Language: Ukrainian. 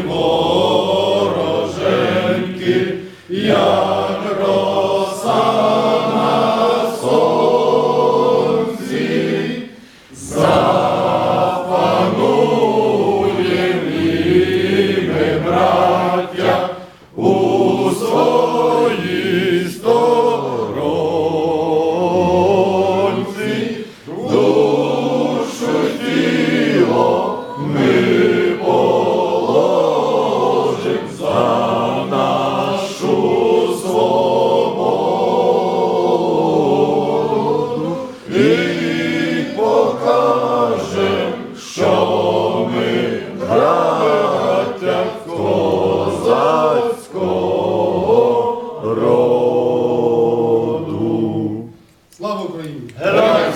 вороженьки. я браття козацького роду. Слава Україні! Героям!